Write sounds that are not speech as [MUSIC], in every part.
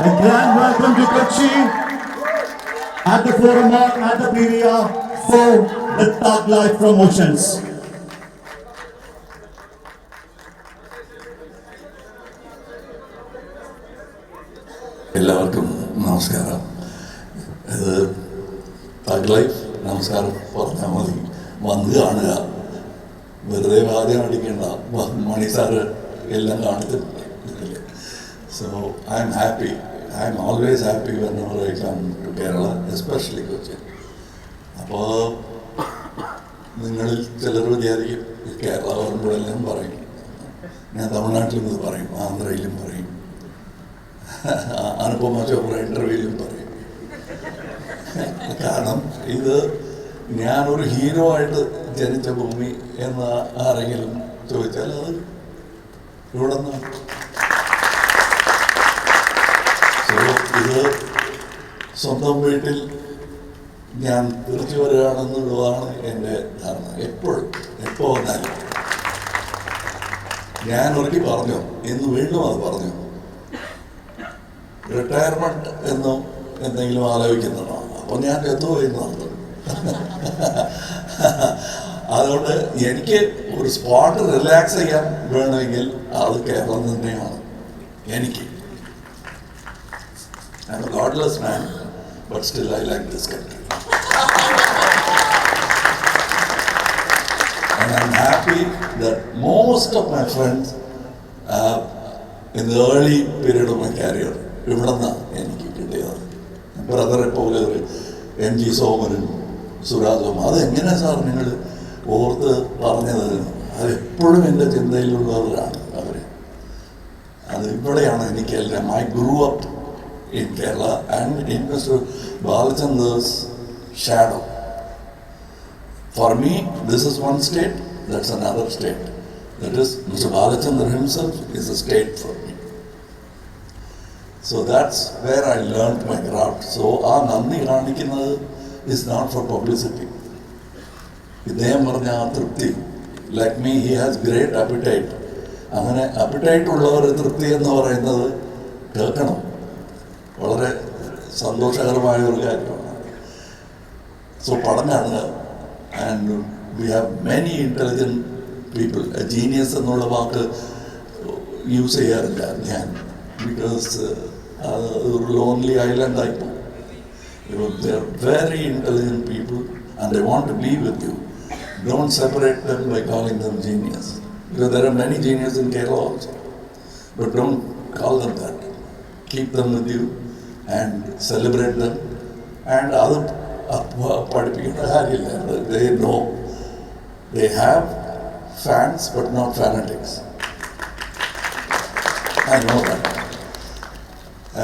A grand welcome to Kochi at the Forum at the PVR for the Thug Life promotions. എല്ലാവർക്കും നമസ്കാരം. ഇത് thug life നമസ്കാരം പറഞ്ഞാൽ മതി. വന്ന് കാണുക. വെറുതെ വാദ്യം അടിക്കേണ്ട മണി സാറ് എല്ലാം കാണിച്ചിട്ടുണ്ട് so I am happy I am always happy when I come to Kerala especially Kochi അപ്പോൾ നിങ്ങളിൽ ചിലർ വിചാരിക്കും കേരള വരുമ്പോഴെല്ലാം പറയും. ഞാൻ തമിഴ്നാട്ടിലും ഇത് പറയും ആന്ധ്രയിലും പറയും. അനുപമ ചോപ്ര ഇന്റർവ്യൂവിലും പറയും. കാരണം ഇത് ഞാനൊരു ഹീറോ ആയിട്ട് ജനിച്ച ഭൂമി എന്ന് ആരെങ്കിലും ചോദിച്ചാൽ അത് ഇവിടെ നിന്ന് സോ ഇത് സ്വന്തം വീട്ടിൽ ഞാൻ തിരിച്ചു വരികയാണെന്നുള്ളതാണ് എന്റെ ധാരണ. എപ്പോഴും എപ്പോൾ വന്നാലും. ഞാൻ ഒരിക്കൽ പറഞ്ഞു. എന്ന് വീണ്ടും അത് പറഞ്ഞു. റിട്ടയർമെന്റ് എന്നും എന്തെങ്കിലും ആലോചിക്കുന്നുണ്ടോ? അപ്പോൾ ഞാൻ ചത്തുപോയിരുന്നുണ്ട് അതുകൊണ്ട് എനിക്ക് ഒരു സ്പോട്ട് റിലാക്സ് ചെയ്യാൻ വേണമെങ്കിൽ അത് കേരളം തന്നെയാണ്. എനിക്ക്. I'm a godless man, but still I like this country. And I'm happy that most of my friends uh, in the early period of my career ഇവിടെ നിന്നാണ് എനിക്ക് കിട്ടിയത് ബ്രദറെ പോലെ എം ജി സോമനും സുരാജും അതെങ്ങനെ സാർ നിങ്ങൾ ഓർത്ത് പറഞ്ഞത് അതെപ്പോഴും എന്റെ ചിന്തയിലുള്ളവരാണ് അവർ അത് ഇവിടെയാണ് എനിക്കെല്ലാം I grew up in Kerala and in mister Balachandra's shadow. For me, this is one state, that's another state. That is, Mr. Balachandra himself is a state for me. So that's where I learned my craft. So ആ നന്ദി കാണിക്കുന്നത് is not for publicity. ഇദ്ദേഹം പറഞ്ഞ ആ തൃപ്തി like me he has great appetite അങ്ങനെ appetite ഉള്ളവർ തൃപ്തി എന്ന് പറയുന്നത് കേൾക്കണം വളരെ സന്തോഷകരമായ ഒരു കാര്യമാണ് സോ പഠനമാണ് and we have many intelligent people genius എന്നുള്ള വാക്ക് യൂസ് ചെയ്യാറില്ല ഞാൻ ബിക്കോസ് അത് ഒരു lonely island ആയിപ്പോൾ there very intelligent people and they want to be with you don't separate them by calling them genius because there are many genius in Kerala also but don't call them that keep them with you and celebrate them and അത് അപ്പ- പഠിപ്പിക്കേണ്ട കാര്യമില്ല they know they have fans but not ഫാനറ്റിക്സ് I know that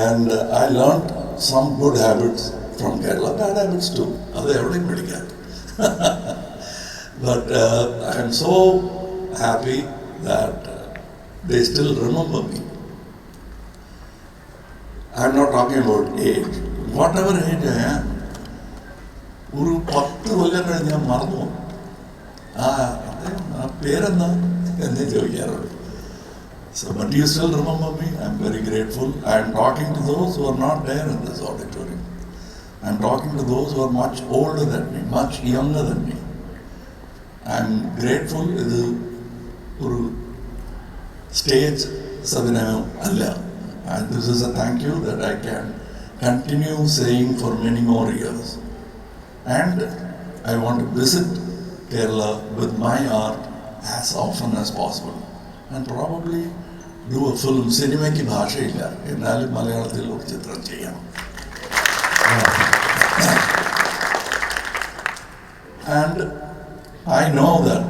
and I learn some good habits from Kerala bad habits to അത് എവിടെയും പിടിക്കാം but I M so happy that they still remember me I am not talking about age whatever age I am ഒരു പത്ത് കൊല്ലം കഴിഞ്ഞ് ഞാൻ മറന്നു. ആ അദ്ദേഹം ആ പേരെന്താ എന്നേ ചോദിക്കാറുള്ളൂ So, but you still remember me? I'm very grateful. I'm talking to those who are not there in this auditorium. I'm talking to those who are much older than me, much younger than me. I'm grateful ഇത് ഒരു stage സവിനയം അല്ല and this is A thank you that I can continue saying for many more years And I want to visit Kerala with my art as often as possible. And probably do a film. സിനിമയ്ക്ക് ഭാഷയില്ല എന്നാലും മലയാളത്തിൽ ഒരു ചിത്രം ചെയ്യണം And I know that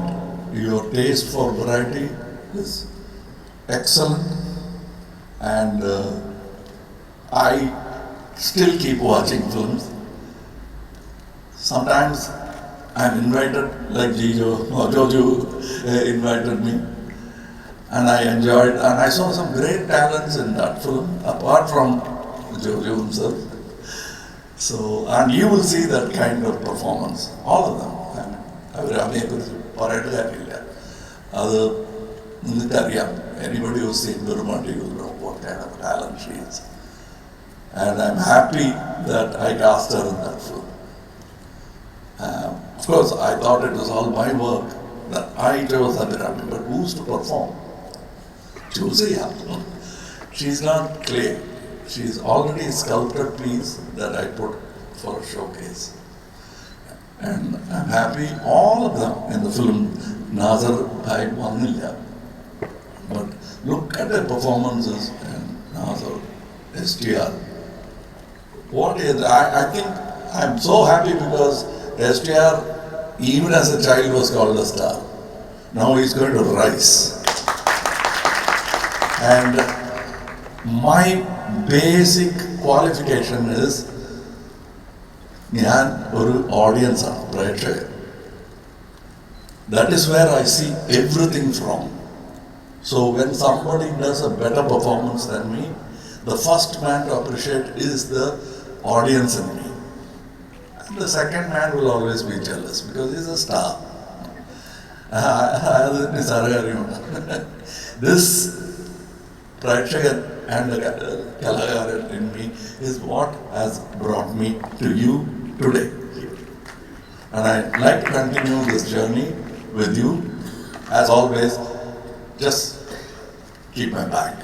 your taste for variety is excellent. And uh, I still keep watching films. Sometimes I'm invited, like Jijo or Jojo uh, invited me, and I enjoyed, and I saw some great talents in that film, apart from Jojo himself. So, and you will see that kind of performance, all of them. അവർ അമ്മയെക്കുറിച്ച് പറയേണ്ട കാര്യമില്ല അത് നിങ്ങൾക്കറിയാം anybody who scene വെറുമാട്ടി kind of talent she is. And I'm happy that I cast her in that film. Um, of course, I thought it was all my work that I chose Abhirami, but who's to perform? Chusiya. She's not clay. She's already a sculpted piece that I put for a showcase. And I'm happy all of them in the film Nazar Bhai one million But look at their performances and Nazar, STR. What is I, I think I'm so happy because STR even as a child was called a star. Now he's going to rise. And my basic qualification is ഞാൻ ഒരു audience ആണ് പ്രേക്ഷകൻ that is where I C everything from So when somebody does a better performance than me, the first man to appreciate is the audience in me. And the second man will always be jealous because he's a star. [LAUGHS] [LAUGHS] this Prakshaka and the Kalagara in me is what has brought me to you today. And I'd like to continue this journey with you. As always, just my back.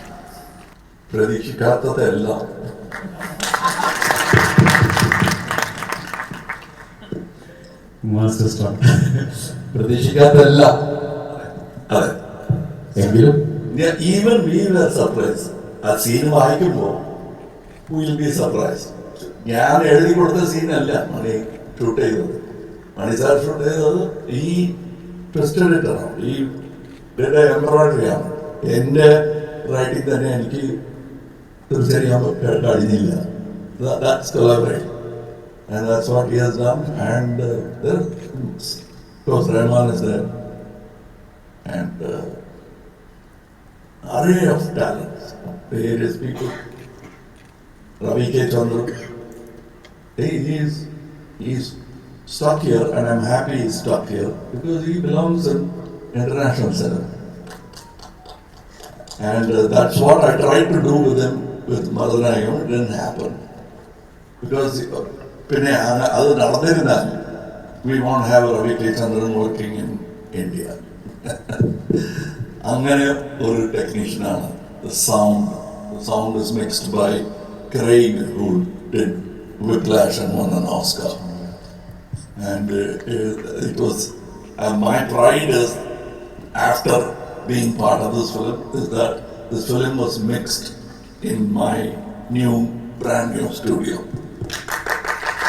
പ്രതീക്ഷിക്കാത്തതെല്ലാം പ്രതീക്ഷിക്കാത്തല്ല അതെ. എങ്കിലും even we were surprise ആ scene വായിക്കുമ്പോൾ will be surprise ഞാൻ എഴുതി കൊടുത്ത സീനല്ല മണി shoot ചെയ്തത്. മണി sir shoot ചെയ്തത് ഈ ട്വിസ്റ്റ് എഡിറ്ററാണ് ഈ എംബ്രോയിഡറി ആണ്. എൻ്റെ റൈറ്റിംഗ് തന്നെ എനിക്ക് തിരിച്ചറിയാൻ പറ്റ- കഴിഞ്ഞില്ല that's collaborate And that's what he has done. And uh, there, of course, Rahman is there. And uh, array of talents, various people. Ravi K. Chandra, he, he's, he's stuck here and I'm happy he's stuck here because he belongs in international cinema. And uh, that's what I tried to do with him with Madanayam, it didn't happen. Because uh, പിന്നെ അത് അത് നടന്നിരുന്നാൽ V won't have Ravi K Chandran working in India [LAUGHS] അങ്ങനെ ഒരു ടെക്നീഷ്യനാണ് sound sound is mixed by Craig who did വിക്ലാഷ് and one an Oscar. And uh, it was uh, my pride is after Being part of this film is that this film was mixed in my new brand new studio.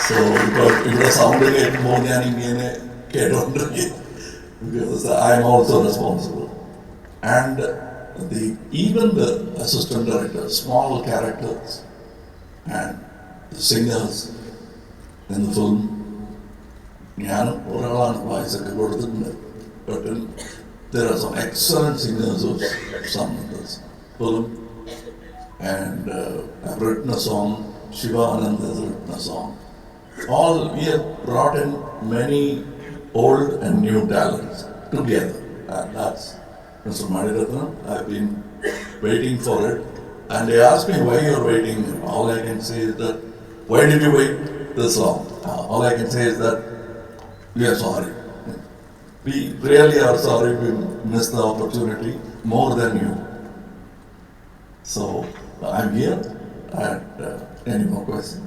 So ഇപ്പോൾ ഇവിടെ sound കേൾക്കുമ്പോൾ ഞാൻ ഇങ്ങനെ കേട്ടോണ്ടിരിക്കും because I am also responsible. And the even the assistant director, small characters and the singers in the film ഞാനും ഒരാളാണ് വായിച്ചൊക്കെ കൊടുത്തിട്ടുണ്ട് but there are some excellent singers of this film and uh, I've written a song Shiva Anand has written a song. All we have brought in many old and new talents together. And that's Mr. Maniratnam I've been waiting for it. And they asked me why you're waiting. All I can say is that why did you wait this long? Uh, all I can say is that we are sorry. We really are sorry we missed the opportunity more than you. So I'm here and uh, any more questions?